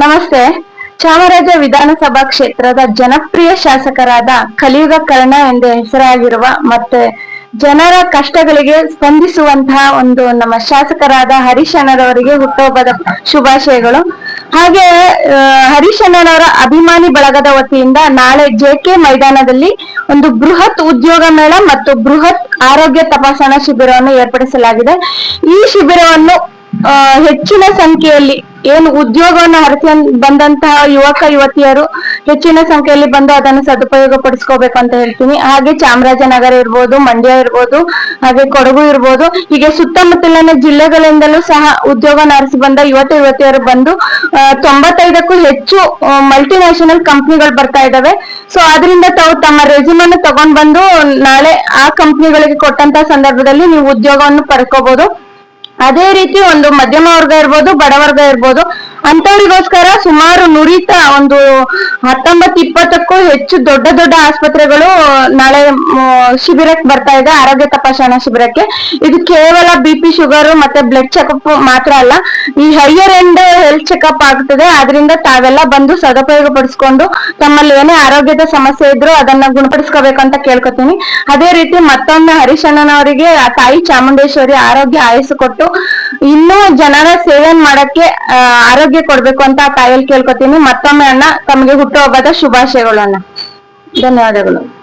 ನಮಸ್ತೆ. ಚಾಮರಾಜ ವಿಧಾನಸಭಾ ಕ್ಷೇತ್ರದ ಜನಪ್ರಿಯ ಶಾಸಕರಾದ ಕಲಿಯುಗ ಕರ್ಣ ಎಂದು ಹೆಸರಾಗಿರುವ ಮತ್ತೆ ಜನರ ಕಷ್ಟಗಳಿಗೆ ಸ್ಪಂದಿಸುವಂತಹ ಒಂದು ನಮ್ಮ ಶಾಸಕರಾದ ಹರೀಶ್ ಅಣ್ಣರವರಿಗೆ ಹುಟ್ಟುಹಬ್ಬದ ಶುಭಾಶಯಗಳು. ಹಾಗೆ ಹರೀಶ್ ಅಭಿಮಾನಿ ಬಳಗದ ವತಿಯಿಂದ ನಾಳೆ ಜೆ ಕೆ ಮೈದಾನದಲ್ಲಿ ಒಂದು ಬೃಹತ್ ಉದ್ಯೋಗ ಮೇಳ ಮತ್ತು ಬೃಹತ್ ಆರೋಗ್ಯ ತಪಾಸಣಾ ಶಿಬಿರವನ್ನು ಏರ್ಪಡಿಸಲಾಗಿದೆ. ಈ ಶಿಬಿರವನ್ನು ಹೆಚ್ಚಿನ ಸಂಖ್ಯೆಯಲ್ಲಿ ಏನು ಉದ್ಯೋಗವನ್ನು ಹರಿಸ್ಕೊಂಡ್ ಬಂದಂತಹ ಯುವಕ, ಯುವತಿಯರು ಹೆಚ್ಚಿನ ಸಂಖ್ಯೆಯಲ್ಲಿ ಬಂದು ಅದನ್ನು ಸದುಪಯೋಗ ಅಂತ ಹೇಳ್ತೀನಿ. ಹಾಗೆ ಚಾಮರಾಜನಗರ ಇರ್ಬೋದು, ಮಂಡ್ಯ ಇರ್ಬೋದು, ಹಾಗೆ ಕೊಡಗು ಇರ್ಬೋದು. ಹೀಗೆ ಸುತ್ತಮುತ್ತಲಿನ ಜಿಲ್ಲೆಗಳಿಂದಲೂ ಸಹ ಉದ್ಯೋಗ ಅರಸಿ ಬಂದ ಯುವಕ ಯುವತಿಯರು ಬಂದು ತೊಂಬತ್ತೈದಕ್ಕೂ ಹೆಚ್ಚು ಮಲ್ಟಿನ್ಯಾಷನಲ್ ಕಂಪ್ನಿಗಳು ಬರ್ತಾ ಇದಾವೆ. ಸೊ ಅದರಿಂದ ತಾವು ತಮ್ಮ ರೆಸ್ಯೂಮನ್ನು ತಗೊಂಡ್ ಬಂದು ನಾಳೆ ಆ ಕಂಪ್ನಿಗಳಿಗೆ ಕೊಟ್ಟಂತ ಸಂದರ್ಭದಲ್ಲಿ ನೀವು ಉದ್ಯೋಗವನ್ನು ಪಡ್ಕೋಬಹುದು ಅದೇ ರೀತಿ ಒಂದು ಮಧ್ಯಮ ವರ್ಗ ಇರ್ಬೋದು ಬಡವರ್ಗ ಇರ್ಬೋದು ಅಂತವರಿಗೋಸ್ಕರ ಸುಮಾರು ನುರಿತ ಒಂದು ಹತ್ತೊಂಬತ್ತು ಇಪ್ಪತ್ತಕ್ಕೂ ಹೆಚ್ಚು ದೊಡ್ಡ ದೊಡ್ಡ ಆಸ್ಪತ್ರೆಗಳು ನಾಳೆ ಶಿಬಿರಕ್ಕೆ ಬರ್ತಾ ಇದೆ, ಆರೋಗ್ಯ ತಪಾಸಣಾ ಶಿಬಿರಕ್ಕೆ. ಇದು ಕೇವಲ ಬಿ ಪಿ ಶುಗರ್ ಮತ್ತೆ ಬ್ಲಡ್ ಚೆಕಪ್ ಮಾತ್ರ ಅಲ್ಲ, ಈ ಹೈಯರ್ ಎಂಡ್ ಹೆಲ್ತ್ ಚೆಕಪ್ ಆಗ್ತದೆ ಅದರಿಂದ ತಾವೆಲ್ಲ ಬಂದು ಸದುಪಯೋಗ ಪಡಿಸ್ಕೊಂಡು ತಮ್ಮಲ್ಲಿ ಏನೇ ಆರೋಗ್ಯದ ಸಮಸ್ಯೆ ಇದ್ರೂ ಅದನ್ನ ಗುಣಪಡಿಸ್ಕೋಬೇಕಂತ ಕೇಳ್ಕೊತೀನಿ. ಅದೇ ರೀತಿ ಮತ್ತೊಮ್ಮೆ ಹರೀಶ್ ಅಣ್ಣನವರಿಗೆ ಆ ತಾಯಿ ಚಾಮುಂಡೇಶ್ವರಿ ಆರೋಗ್ಯ ಆಯಸ್ಸು ಕೊಟ್ಟು ಇನ್ನೂ ಜನರ ಸೇವೆ ಮಾಡಕ್ಕೆ ಆರೋಗ್ಯ ಕೊಡ್ಬೇಕು ಅಂತ ಕಾಯಲ್ ಕೇಳ್ಕೊತೀನಿ. ಮತ್ತೊಮ್ಮೆ ಅಣ್ಣ, ತಮಗೆ ಹುಟ್ಟುಹಬ್ಬದ ಶುಭಾಶಯಗಳು ಅಣ್ಣ ಧನ್ಯವಾದಗಳು.